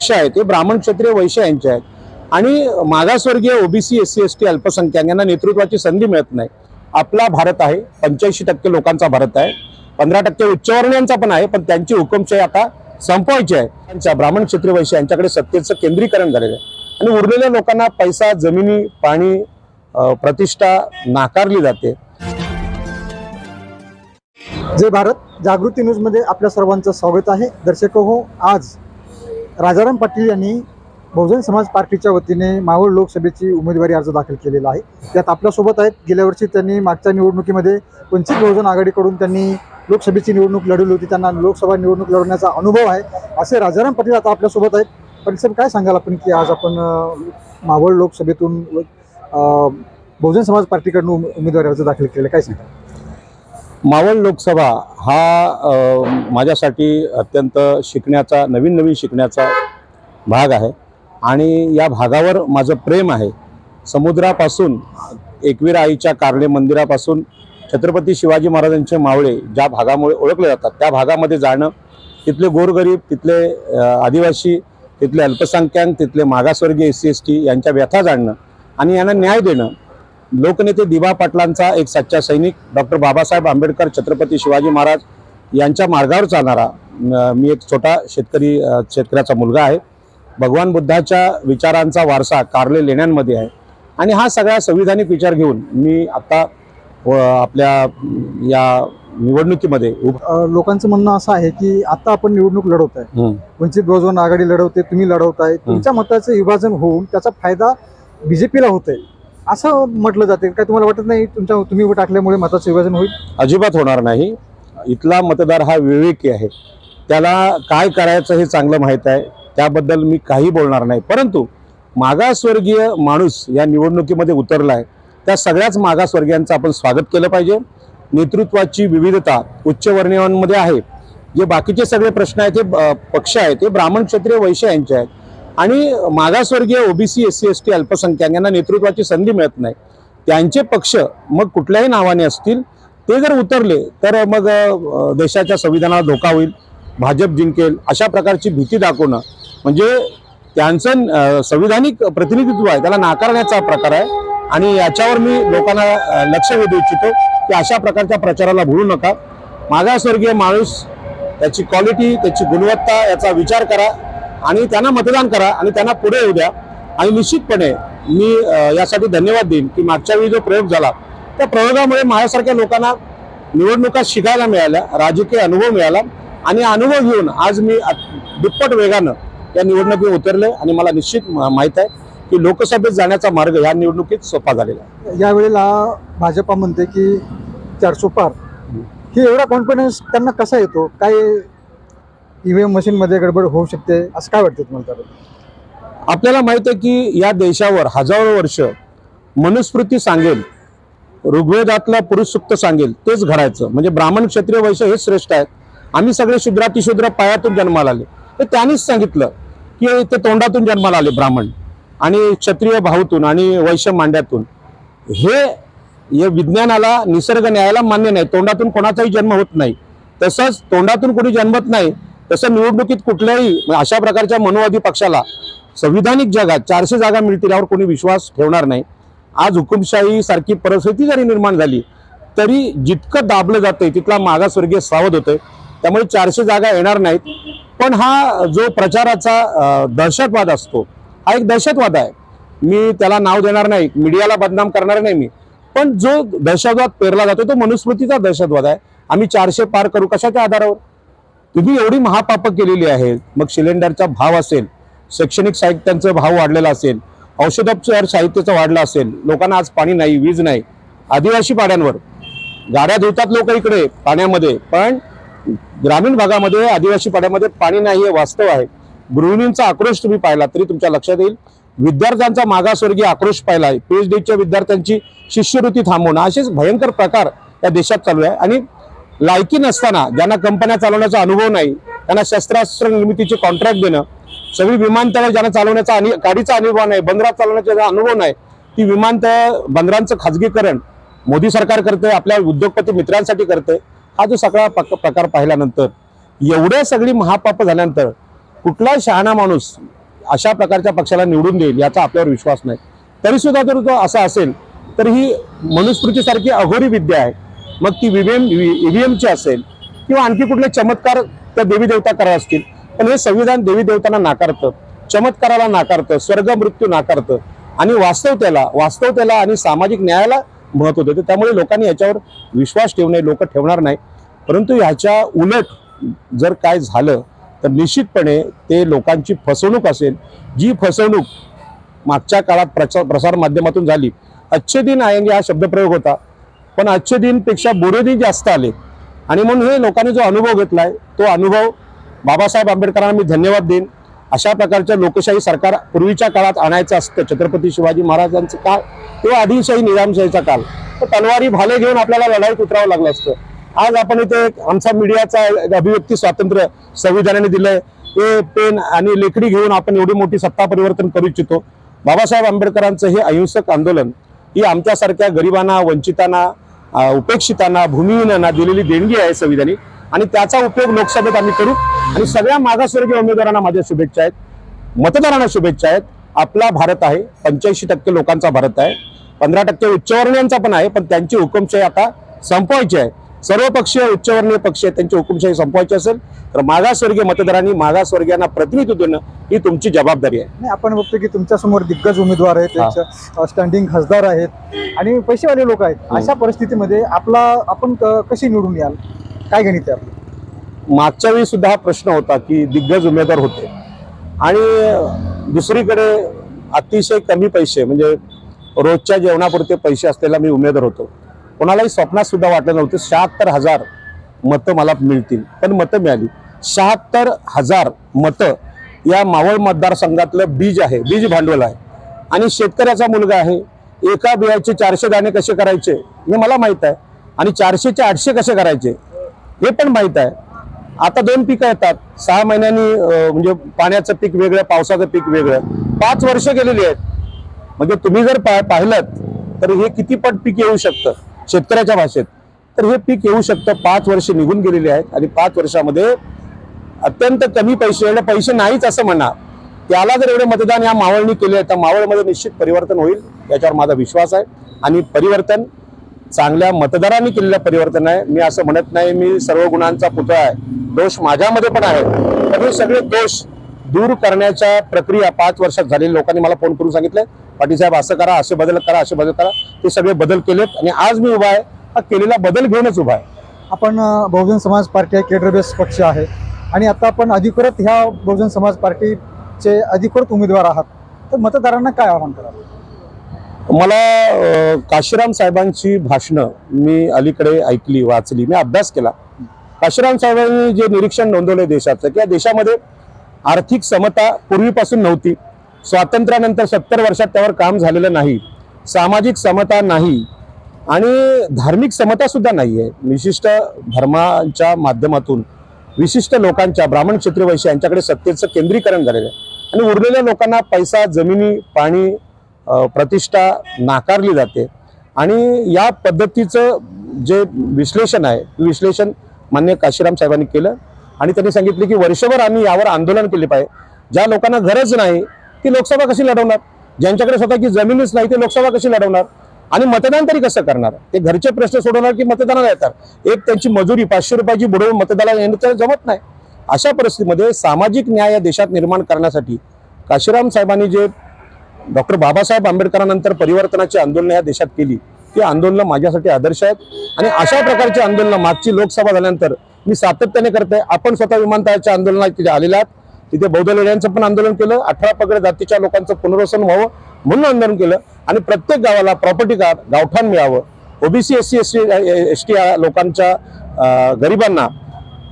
पक्ष आहे ते ब्राह्मण क्षत्रिय वैश्य यांचे आहेत. आणि मागासवर्गीय OBC S C S T अल्पसंख्याक यांना नेतृत्वाची संधी मिळत नाही. आपला भारत आहे पंच्याऐंशी टक्के लोकांचा भारत आहे पंधरा टक्के उच्चवर्णीयांचा पण आहे पण त्यांची हुकुमशाही आता संपवायची आहे. त्यांच्या ब्राह्मण क्षेत्र वैश्य यांच्याकडे सत्तेचं केंद्रीकरण झालेलं आहे. आणि उरलेल्या लोकांना पैसा जमिनी पाणी प्रतिष्ठा नाकारली जाते. जय भारत. जागृती न्यूजमध्ये आपल्या सर्वांचं स्वागत आहे. दर्शक हो आज राजाराम पाटील यांनी बहुजन समाज पार्टीच्या वतीने मावळ लोकसभेची उमेदवारी अर्ज दाखल केलेला आहे. त्यात आपल्यासोबत आहेत. गेल्या वर्षी त्यांनी मागच्या निवडणुकीमध्ये वंचित बहुजन आघाडीकडून त्यांनी लोकसभेची निवडणूक लढवली होती. त्यांना लोकसभा निवडणूक लढवण्याचा अनुभव आहे. असे राजाराम पाटील आता आपल्यासोबत आहेत. पण साहेब काय सांगाल आपण की आज आपण मावळ लोकसभेतून बहुजन समाज पार्टीकडून उमेदवारी अर्ज दाखल केले. काय सांगाल? मावळ लोकसभा हा माझ्यासाठी अत्यंत शिकण्याचा नवीन नवीन शिकण्याचा भाग आहे. आणि या भागावर माझं प्रेम आहे. समुद्रापासून एकवीर आईच्या कार्ले मंदिरापासून छत्रपती शिवाजी महाराजांचे मावळे ज्या भागामुळे ओळखले जातात त्या भागामध्ये जाणं तिथले गोरगरीब तिथले आदिवासी तिथले अल्पसंख्याक तिथले मागासवर्गीय एस सी एस टी यांच्या व्यथा जाणणं आणि यांना न्याय देणं लोकनेते दिवा पाटलांचा एक सच्चा सैनिक डॉक्टर बाबासाहेब आंबेडकर छत्रपती शिवाजी महाराज यांच्या मार्गावर चालणारा मी एक छोटा शेतकरी शेतकऱ्याचा मुलगा आहे. भगवान बुद्धाच्या विचारांचा वारसा कारले लेण्यांमध्ये आहे. आणि हा सगळा संविधानिक विचार घेऊन मी आता व आपल्या या निवडणुकीमध्ये लोकांचं म्हणणं असं आहे की आता आपण निवडणूक लढवत आहे. वंचित बहुजन आघाडी लढवते तुम्ही लढवताय. तुमच्या मताचं विभाजन होऊन त्याचा फायदा बीजेपीला होतोय. असं म्हटलं जाते. काय तुम्हाला वाटत नाही तुमच्या तुम्ही टाकल्यामुळे मताचं विभाजन होईल? अजिबात होणार नाही. इथला मतदार हा विवेकी आहे. त्याला काय करायचं हे चांगलं माहीत आहे. त्याबद्दल मी काही बोलणार नाही. परंतु मागासवर्गीय माणूस या निवडणुकीमध्ये उतरला आहे त्या सगळ्याच मागासवर्गीयांचं आपण स्वागत केलं पाहिजे. नेतृत्वाची विविधता उच्चवर्णीयांमध्ये आहे. जे बाकीचे सगळे प्रश्न आहेत ते पक्ष आहेत ते ब्राह्मण क्षत्रिय वैश्य यांचे आहेत. आणि मागासवर्गीय OBC S C S T अल्पसंख्याकांना नेतृत्वाची संधी मिळत नाही. त्यांचे पक्ष मग कुठल्याही नावाने असतील ते जर उतरले तर मग देशाच्या संविधानाला धोका होईल भाजप जिंकेल अशा प्रकारची भीती दाखवणं म्हणजे त्यांचं संविधानिक प्रतिनिधित्व आहे त्याला नाकारण्याचा प्रकार आहे. आणि याच्यावर मी लोकांना लक्ष वेधू इच्छितो की अशा प्रकारच्या प्रचाराला भुलू नका. मागासवर्गीय माणूस त्याची क्वालिटी त्याची गुणवत्ता याचा विचार करा. आणि त्यांना मतदान करा आणि त्यांना पुढे येऊ द्या. आणि निश्चितपणे मी यासाठी धन्यवाद देईन की मागच्या वेळी जो प्रयोग झाला त्या प्रयोगामुळे माझ्यासारख्या लोकांना निवडणुका शिकायला मिळाल्या राजकीय अनुभव मिळाला आणि अनुभव घेऊन आज मी दुप्पट वेगानं या निवडणुकीत उतरले आणि मला निश्चित मा- माहीत आहे की लोकसभेत जाण्याचा मार्ग या निवडणुकीत सोपा झालेला आहे. यावेळेला भाजपा म्हणते की चारसो पार ही एवढा कॉन्फिडन्स त्यांना कसा येतो? काय ईव्हीएम मशीनमध्ये गडबड होऊ शकते असं काय वाटतं तुम्हाला त्याबद्दल? आपल्याला माहीत आहे की या देशावर हजारो वर्ष मनुस्मृती सांगेल ऋग्वेदातला पुरुष सुक्त सांगेल तेच घडायचं. म्हणजे ब्राह्मण क्षत्रिय वैश्य हेच श्रेष्ठ आहेत. आम्ही सगळे शुद्रातिशुद्र पायातून जन्माला आले. तर त्यांनीच सांगितलं की ते तोंडातून जन्माला आले ब्राह्मण आणि क्षत्रिय भाऊतून आणि वैश्य मांड्यातून. हे या विज्ञानाला निसर्ग न्यायाला मान्य नाही. तोंडातून कोणाचाही जन्म होत नाही. तसंच तोंडातून कोणी जन्मत नाही तसं निवडणुकीत कुठल्याही म्हणजे अशा प्रकारच्या मनोवादी पक्षाला संविधानिक जगात चारशे जागा मिळतील यावर कोणी विश्वास ठेवणार नाही. आज हुकुमशाही सारखी परिस्थिती जरी निर्माण झाली तरी जितकं दाबलं जातंय तिथला मागासवर्गीय सावध होतोय. त्यामुळे चारशे जागा येणार नाहीत. पण हा जो प्रचाराचा दहशतवाद असतो हा एक दहशतवाद आहे. मी त्याला नाव देणार नाही मीडियाला बदनाम करणार नाही मी. पण जो दहशतवाद पेरला जातो तो मनुस्मृतीचा दहशतवाद आहे. आम्ही चारशे पार करू कशाच्या आधारावर? तुम्ही एवढी महापापं केलेली आहेत मग सिलेंडरचा भाव असेल शैक्षणिक साहित्यांचा भाव वाढलेला असेल औषधोपचार साहित्याचा वाढला असेल लोकांना आज पाणी नाही वीज नाही आदिवासी पाड्यांवर. गाड्या धुतात लोक इकडे पाण्यामध्ये पण ग्रामीण भागामध्ये आदिवासी पाड्यामध्ये पाणी नाही हे वास्तव आहे. गृहिणींचा आक्रोश तुम्ही पाहिला तरी तुमच्या लक्षात येईल. विद्यार्थ्यांचा मागासवर्गीय आक्रोश पाहिला आहे. पीएचडीच्या विद्यार्थ्यांची शिष्यवृत्ती थांबवणं असेच भयंकर प्रकार या देशात चालू आहे. आणि लायकी नसताना ज्यांना कंपन्या चालवण्याचा अनुभव नाही त्यांना शस्त्रास्त्र निर्मितीचे कॉन्ट्रॅक्ट देणं सगळी विमानतळ ज्यांना चालवण्याचा आणि गाडीचा अनुभव नाही बंदरात चालवण्याचा अनुभव नाही ती विमानतळ बंदरांचं खाजगीकरण मोदी सरकार करते आपल्या उद्योगपती मित्रांसाठी करते हा जो सगळा प्रकार पाहिल्यानंतर एवढ्या सगळी महापाप झाल्यानंतर कुठला शहाणा माणूस अशा प्रकारच्या पक्षाला निवडून देईल याचा आपल्यावर विश्वास नाही. तरी सुद्धा जर तो असा असेल तर ही मनुस्मृतीसारखी अघोरी विद्या आहे. मग ती व्हीव्हीएम ईव्हीएमची असेल किंवा आणखी कुठले चमत्कार त्या देवी देवता करत असतील. पण हे संविधान देवी देवतांना नाकारतं. चमत्काराला नाकारतं. स्वर्ग मृत्यू नाकारतं. आणि वास्तवतेला वास्तवतेला आणि सामाजिक न्यायाला महत्त्व देतं. त्यामुळे लोकांनी याच्यावर विश्वास ठेवू नये लोक ठेवणार नाही. परंतु ह्याच्या उलट जर काय झालं तर निश्चितपणे ते लोकांची फसवणूक असेल. जी फसवणूक मागच्या काळात प्रचार प्रसार माध्यमातून झाली. अच्छे दिन हा शब्दप्रयोग होता. पण आजचे दिनपेक्षा बुरे जास्त आले. आणि म्हणून हे लोकांनी जो अनुभव घेतलाय तो अनुभव बाबासाहेब आंबेडकरांना मी धन्यवाद देईन. अशा प्रकारच्या लोकशाही सरकार पूर्वीच्या काळात आणायचं असतं छत्रपती शिवाजी महाराजांचं काळ किंवा आदिलशाही निजामशाहीचा काळ. तर तलवारी भाले घेऊन आपल्याला लढाईत उतरावं लागलं असतं. आज आपण इथे एक आमचा मीडियाचा अभिव्यक्ती स्वातंत्र्य संविधानाने दिलंय. हे पेन आणि लेखडी घेऊन आपण एवढी मोठी सत्ता परिवर्तन करू इच्छितो. बाबासाहेब आंबेडकरांचं हे अहिंसक आंदोलन ही आमच्यासारख्या गरिबांना वंचितांना उपेक्षितांना भूमिहीनांना दिलेली देणगी आहे संविधानिक. आणि त्याचा उपयोग लोकसभेत आम्ही करू. आणि सगळ्या मागासवर्गीय उमेदवारांना माझ्या शुभेच्छा आहेत. मतदारांना शुभेच्छा आहेत. आपला भारत आहे. पंच्याऐंशी टक्के लोकांचा भारत आहे. पंधरा टक्के उच्चवर्णीयांचा पण आहे. पण त्यांची हुकुमशाही आता संपवायची आहे. सर्वपक्षीय उच्चवर्णीय पक्ष आहेत त्यांची हुकुमशाही संपवायची असेल तर मागासवर्गीय मतदारांनी मागासवर्गीयांना प्रतिनिधित्व देणं ही तुमची जबाबदारी आहे. नाही आपण बघतो की तुमच्यासमोर दिग्गज उमेदवार आहेत स्टँडिंग खासदार आहेत आणि पैसेवाले लोक आहेत. अशा परिस्थितीमध्ये आपला आपण कशी निवडून याल? काय गणित आहे? आपलं मागच्या वेळी सुद्धा हा प्रश्न होता की दिग्गज उमेदवार होते. आणि दुसरीकडे अतिशय कमी पैसे म्हणजे रोजच्या जेवणापुरते पैसे असलेला मी उमेदवार होतो. कोणालाही स्वप्नात सुद्धा वाटलं नव्हतं. शहात्तर हजार मतं मला मिळतील. पण मतं मिळाली. शहात्तर हजार मतं या मावळ मतदारसंघातलं बीज आहे. बीज भांडवल आहे. आणि शेतकऱ्याचा मुलगा आहे. एका बियाचे चारशे दाणे कसे करायचे? हे मला माहीत आहे. आणि चारशेचे आठशे कसे करायचे? हे पण माहीत आहे. आता दोन पिकं येतात. सहा महिन्यांनी म्हणजे पाण्याचं पीक वेगळं पावसाचं पीक वेगळं. पाच वर्ष गेलेली आहेत. म्हणजे तुम्ही जर पा पाहिलं तर हे किती पट पीक येऊ शकतं? शेतकऱ्याच्या भाषेत. तर हे पीक येऊ शकतं. पाच वर्ष निघून गेलेली आहेत आणि पाच वर्षामध्ये अत्यंत कमी पैसे एवढे पैसे नाहीच असं म्हणा. त्याला जर एवढे मतदान या मावळनी केले तर मावळमध्ये निश्चित परिवर्तन होईल याच्यावर माझा विश्वास आहे. आणि परिवर्तन चांगल्या मतदारांनी केलेलं परिवर्तन आहे. मी असं म्हणत नाही मी सर्व गुणांचा पुतळा आहे. दोष माझ्यामध्ये पण आहे पण हे सगळे दोष दूर करण्याच्या प्रक्रिया पाच वर्षात झालेली लोकांनी मला फोन करून सांगितलं पाटील साहेब असं करा असे बदल करा असे बदल करा. ते सगळे बदल केलेत आणि आज मी उभा आहे. हा केलेला बदल घेऊनच उभा आहे. आपण बहुजन समाज पार्टी आहे केडर बेस पक्ष आहे. आणि आता आपण अधिकृत ह्या बहुजन समाज पार्टीचे अधिकृत उमेदवार आहात. तर मतदारांना काय आवाहन कराल? मला काशीराम साहेबांची भाषणं मी अलीकडे ऐकली वाचली मी अभ्यास केला. काशीराम साहेबांनी जे निरीक्षण नोंदवलं देशाचं की या देशामध्ये आर्थिक समता पूर्वीपासून नव्हती. स्वातंत्र्यानंतर सत्तर वर्षात त्यावर काम झालेलं नाही. सामाजिक समता नाही आणि धार्मिक समता सुद्धा नाही आहे विशिष्ट धर्माच्या माध्यमातून विशिष्ट लोकांच्या ब्राह्मण क्षत्रिय वैश्य यांच्याकडे सत्तेचं केंद्रीकरण झालेलं आहे. आणि उरलेल्या लोकांना पैसा जमिनी पाणी प्रतिष्ठा नाकारली जाते. आणि या पद्धतीचं जे विश्लेषण आहे ते विश्लेषण मान्य काशीराम साहेबांनी केलं. आणि त्यांनी सांगितले की वर्षभर आम्ही यावर आंदोलन केले पाहिजे. ज्या लोकांना गरज नाही ती लोकसभा कशी लढवणार? ज्यांच्याकडे स्वतःची जमीनच नाही ते लोकसभा कशी लढवणार? आणि मतदान तरी कसं करणार? ते घरचे प्रश्न सोडवणार की मतदानाला येतात? एक त्यांची मजुरी पाचशे रुपयाची बुडवून मतदानाला येणं तर जमत नाही. अशा परिस्थितीमध्ये सामाजिक न्याय या देशात निर्माण करण्यासाठी काशीराम साहेबांनी जे डॉक्टर बाबासाहेब आंबेडकरांनंतर परिवर्तनाची आंदोलनं या देशात केली ती आंदोलनं माझ्यासाठी आदर्श आहेत. आणि अशा प्रकारची आंदोलनं मागची लोकसभा झाल्यानंतर मी सातत्याने करते आपण स्वतः विमानतळाच्या आंदोलनात तिथे आलेला आहात. तिथे बौद्ध लेण्यांचं पण आंदोलन केलं. अठरा पगड जातीच्या लोकांचं पुनर्वसन व्हावं म्हणून आंदोलन केलं. आणि प्रत्येक गावाला प्रॉपर्टी कार्ड गावठाण मिळावं. OBC S C S T S T लोकांच्या गरिबांना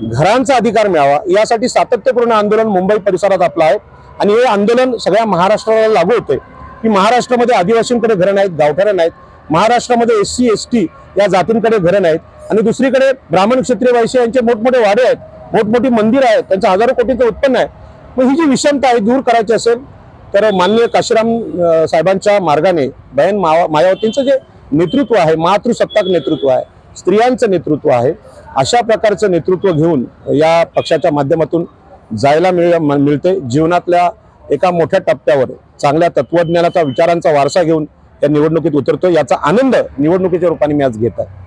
घरांचा अधिकार मिळावा. यासाठी सातत्यपूर्ण आंदोलन मुंबई परिसरात आपलं आहे. आणि हे आंदोलन सगळ्या महाराष्ट्राला लागू होते की महाराष्ट्रामध्ये आदिवासींकडे घरं नाहीत गावठाणं नाहीत. महाराष्ट्रामध्ये एस सी एस टी या जातींकडे घरं नाहीत. आणि दुसरीकडे ब्राह्मण क्षत्रिय वैश्य यांचे मोठमोठे वाडे आहेत मोठमोठी मंदिरं आहेत त्यांचं हजारो कोटीचं उत्पन्न आहे. मग ही जी विषमता आहे दूर करायची असेल तर माननीय काशीराम साहेबांच्या मार्गाने बहन मावा मायावतींचं जे नेतृत्व आहे मातृसत्ताक नेतृत्व आहे स्त्रियांचं नेतृत्व आहे अशा प्रकारचं नेतृत्व घेऊन या पक्षाच्या माध्यमातून जायला मिळ मिळते. जीवनातल्या एका मोठ्या टप्प्यावर चांगल्या तत्वज्ञानाचा विचारांचा वारसा घेऊन या निवडणुकीत उतरतो याचा आनंद निवडणुकीच्या रूपाने मी आज घेत आहे